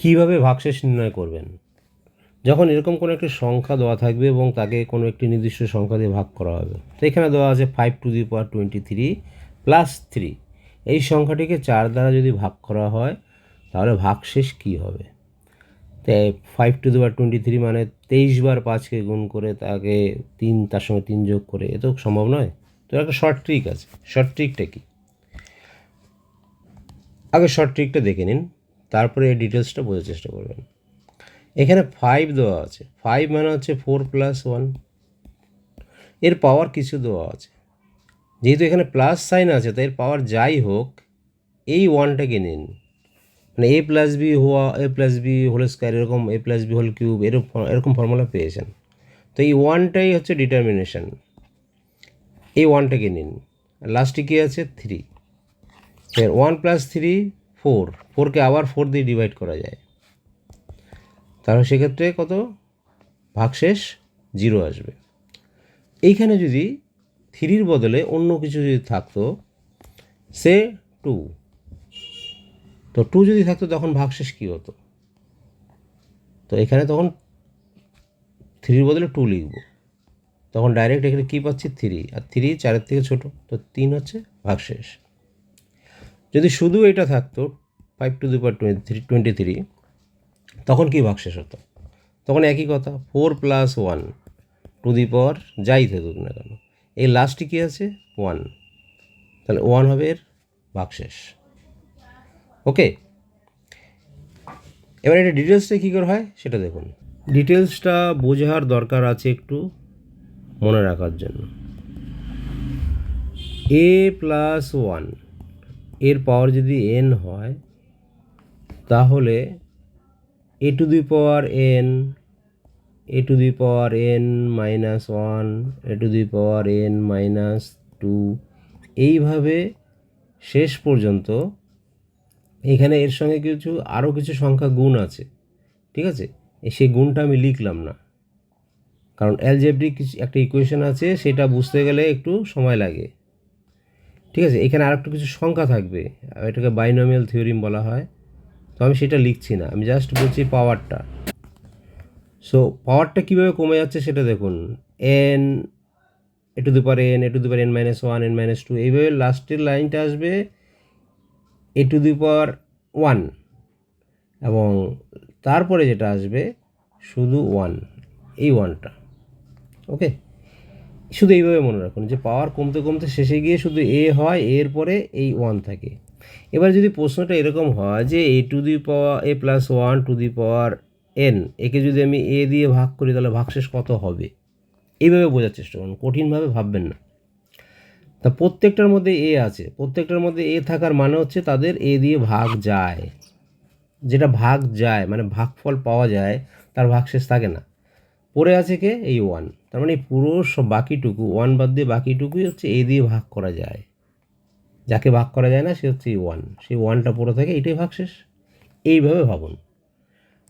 কীভাবে ভাগশেষ নির্ণয় করবেন? যখন এরকম কোনো একটি সংখ্যা দেওয়া থাকবে এবং তাকে কোনো একটি নির্দিষ্ট সংখ্যা দিয়ে ভাগ করা হবে, তো এখানে দেওয়া আছে five to the power twenty three plus three এই সংখ্যাটিকে চার দ্বারা যদি ভাগ করা হয়, তাহলে ভাগশেষ কী হবে? তাই five to the power twenty three মানে তেইশ বার পাঁচকে গুণ করে তাকে তিন, তার সঙ্গে তিন যোগ করে, এ তো সম্ভব নয়? তো একটা শর্ট ট্রিক আছে। শর্ট ট্রিকটা কী? আগে শর্ট ট্রিকটা দেখে নিন। তারপরে এই ডিটেলসটা বোঝার চেষ্টা করবেন। এখানে ফাইভ দেওয়া আছে। ফাইভ মানে হচ্ছে ফোর প্লাস ওয়ানের পাওয়ার কিছু দেওয়া আছে। যেহেতু এখানে প্লাস সাইন আছে তাই এর পাওয়ার যাই হোক, এই ওয়ানটাকে নিন। মানে এ প্লাস বি হওয়া A plus B whole square এরকম A plus B whole cube এরকম এরকম ফর্মুলা পেয়েছেন। তো এই ওয়ানটাই হচ্ছে ডিটারমিনেশন এই ওয়ানটাকে নিন। লাস্টে কী আছে? Three one plus three four, ফোরকে আবার ফোর দিয়ে ডিভাইড করা যায়। তাহলে সেক্ষেত্রে কত? ভাগশেষ জিরো আসবে। এইখানে যদি থ্রির বদলে অন্য কিছু যদি থাকতো, সে টু। তো টু যদি থাকতো তখন ভাগশেষ কী হতো? তো এখানে তখন থ্রির বদলে টু লিখব। তখন ডাইরেক্ট এখানে কী পাচ্ছি? থ্রি। আর থ্রি চারের থেকে ছোট। তো তিন হচ্ছে ভাগশেষ। যদি শুধু এটা থাকতো five to the power twenty three twenty three তখন কী ভাগশেষ হতো? তখন একই কথা four plus one to the power যাই থাকুক না কেন, এই লাস্টে কী আছে? ওয়ান তাহলে ওয়ান হবে এর ভাগশেষ ওকে এবার এটা ডিটেলসটা কী করে হয়? সেটা দেখুন। ডিটেলসটা বোঝার দরকার আছে একটু মনে রাখার জন্য। এ প্লাস ওয়ান এর পাওয়ার যদি এন হয়, তাহলে A to the power N A to the power N minus one A to the power N minus two এইভাবে শেষ পর্যন্ত এখানে এর সঙ্গে কিছু আরও কিছু সংখ্যা গুণ আছে, ঠিক আছে? সেই গুণটা আমি লিখলাম না। কারণ অ্যালজেব্রিক একটা ইকুয়েশন আছে, সেটা বুঝতে গেলে একটু সময় লাগে। ঠিক আছে? এখানে আর একটু কিছু সংখ্যা থাকবে। এটাকে বাইনোমিয়াল থিওরিম বলা হয়। তো আমি সেটা লিখছি না। আমি জাস্ট বলছি পাওয়ারটা সো পাওয়ারটা কীভাবে কমে যাচ্ছে সেটা দেখুন। N A to the power N A to the power N minus one N minus two এইভাবে লাস্টের লাইনটা আসবে এ টু দি পাওয়ার ওয়ান এবং তারপরে যেটা আসবে শুধু ওয়ান এই ওয়ানটা ওকে শুধু এইভাবে মনে রাখুন যে পাওয়ার কমতে কমতে শেষে গিয়ে শুধু এ হয় এর পরে এই ওয়ান থাকে। এবার যদি প্রশ্নটা এরকম হয় যে A to the power A plus one to the power N একে যদি আমি এ দিয়ে ভাগ করি তাহলে ভাগশেষ কত হবে? এইভাবে বোঝার চেষ্টা করুন, কঠিনভাবে ভাববেন না। তা প্রত্যেকটার মধ্যে এ আছে, প্রত্যেকটার মধ্যে এ থাকার মানে হচ্ছে তাদের এ দিয়ে ভাগ যায়। যেটা ভাগ যায় মানে ভাগফল পাওয়া যায়, তার ভাগশেষ থাকে না। পড়ে আছে কে? এই ওয়ান তার মানে পুরো সব বাকিটুকু ওয়ান বাদ দিয়ে বাকিটুকুই হচ্ছে এ দিয়ে ভাগ করা যায়। যাকে ভাগ করা যায় না, সে হচ্ছে এই ওয়ান সেই ওয়ানটা পড়ে থাকে, এটাই ভাগশেষ এইভাবে ভাবুন।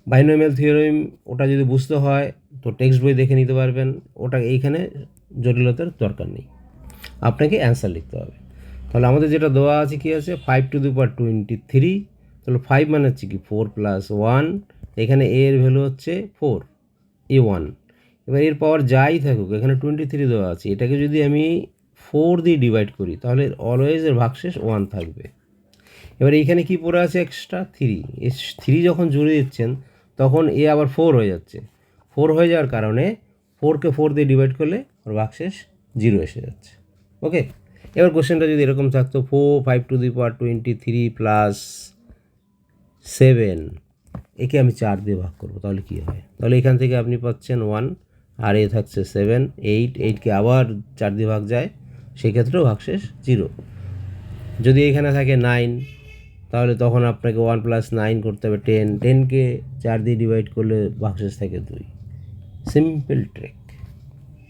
বাইনোমিয়াল থিওরিম ওটা যদি বুঝতে হয়, তো টেক্সট বই দেখে নিতে পারবেন। ওটা এইখানে জটিলতার দরকার নেই। আপনাকে অ্যান্সার লিখতে হবে। তাহলে আমাদের যেটা দেওয়া আছে কি আছে? Five to the power twenty three তাহলে ফাইভ মানে হচ্ছে কি ফোর প্লাস ওয়ান এখানে এর ভ্যালু হচ্ছে ফোর এ ওয়ান এবার এর পাওয়ার যাই থাকুক, এখানে টোয়েন্টি থ্রি দেওয়া আছে। এটাকে যদি আমি ফোর দিয়ে ডিভাইড করি, তাহলে অলওয়েজ এর ভাগশেষ ওয়ান থাকবে। এবার এইখানে কি পড়ে আছে এক্সট্রা থ্রি এই থ্রি যখন জুড়ে দিচ্ছেন, তখন এ আবার ফোর হয়ে যাচ্ছে। ফোর হয়ে যাওয়ার কারণে ফোরকে ফোর দিয়ে ডিভাইড করলে ওর ভাগশেষ জিরো এসে যাচ্ছে। ওকে এবার কোশ্চেনটা যদি এরকম থাকতো four five to the power twenty three plus seven একে আমি চার দিয়ে ভাগ করব, তাহলে কী হয়? তাহলে এখান থেকে আপনি পাচ্ছেন ওয়ান আর এ থাকছে সেভেন এইট এইটকে আবার চার দিয়ে ভাগ যায়, সেক্ষেত্রেও ভাগশেষ জিরো যদি এখানে থাকে নাইন তাহলে তখন আপনাকে ওয়ান প্লাস নাইন করতে হবে টেন টেনকে চার দিয়ে ডিভাইড করলে ভাগশেষ থাকে দুই। Simple trick